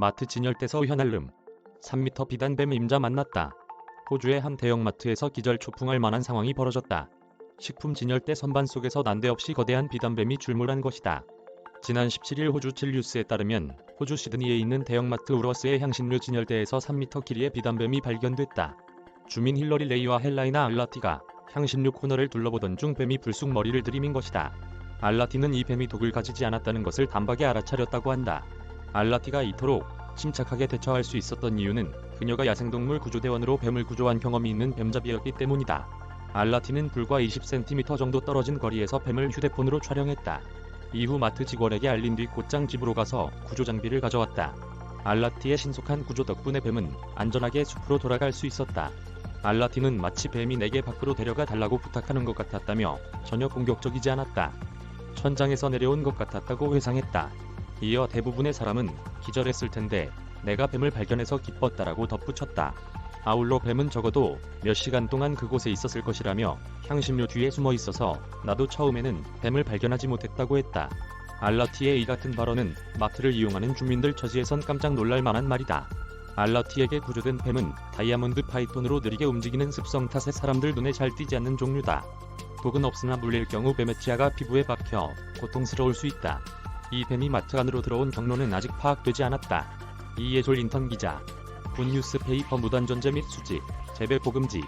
마트 진열대서 현알름 3m 비단뱀 임자 만났다. 호주의 한 대형마트에서 기절 초풍할 만한 상황이 벌어졌다. 식품 진열대 선반 속에서 난데없이 거대한 비단뱀이 출몰한 것이다. 지난 17일 호주 칠뉴스에 따르면 호주 시드니에 있는 대형마트 우러스의 향신료 진열대에서 3m 길이의 비단뱀이 발견됐다. 주민 힐러리 레이와 헬라이나 알라티가 향신료 코너를 둘러보던 중 뱀이 불쑥 머리를 들이민 것이다. 알라티는 이 뱀이 독을 가지지 않았다는 것을 단박에 알아차렸다고 한다. 알라티가 이토록 침착하게 대처할 수 있었던 이유는 그녀가 야생동물 구조대원으로 뱀을 구조한 경험이 있는 뱀잡이였기 때문이다. 알라티는 불과 20cm 정도 떨어진 거리에서 뱀을 휴대폰으로 촬영했다. 이후 마트 직원에게 알린 뒤 곧장 집으로 가서 구조 장비를 가져왔다. 알라티의 신속한 구조 덕분에 뱀은 안전하게 숲으로 돌아갈 수 있었다. 알라티는 마치 뱀이 내게 밖으로 데려가 달라고 부탁하는 것 같았다며 전혀 공격적이지 않았다. 천장에서 내려온 것 같았다고 회상했다. 이어 대부분의 사람은 기절했을 텐데 내가 뱀을 발견해서 기뻤다라고 덧붙였다. 아울러 뱀은 적어도 몇 시간 동안 그곳에 있었을 것이라며 향신료 뒤에 숨어 있어서 나도 처음에는 뱀을 발견하지 못했다고 했다. 알라티의 이 같은 발언은 마트를 이용하는 주민들 처지에선 깜짝 놀랄 만한 말이다. 알라티에게 구조된 뱀은 다이아몬드 파이톤으로 느리게 움직이는 습성 탓에 사람들 눈에 잘 띄지 않는 종류다. 독은 없으나 물릴 경우 뱀의 치아가 피부에 박혀 고통스러울 수 있다. 이 뱀이 마트 안으로 들어온 경로는 아직 파악되지 않았다. 이예졸 인턴 기자. 굿뉴스 페이퍼 무단 존재 및 수집, 재배 보금지,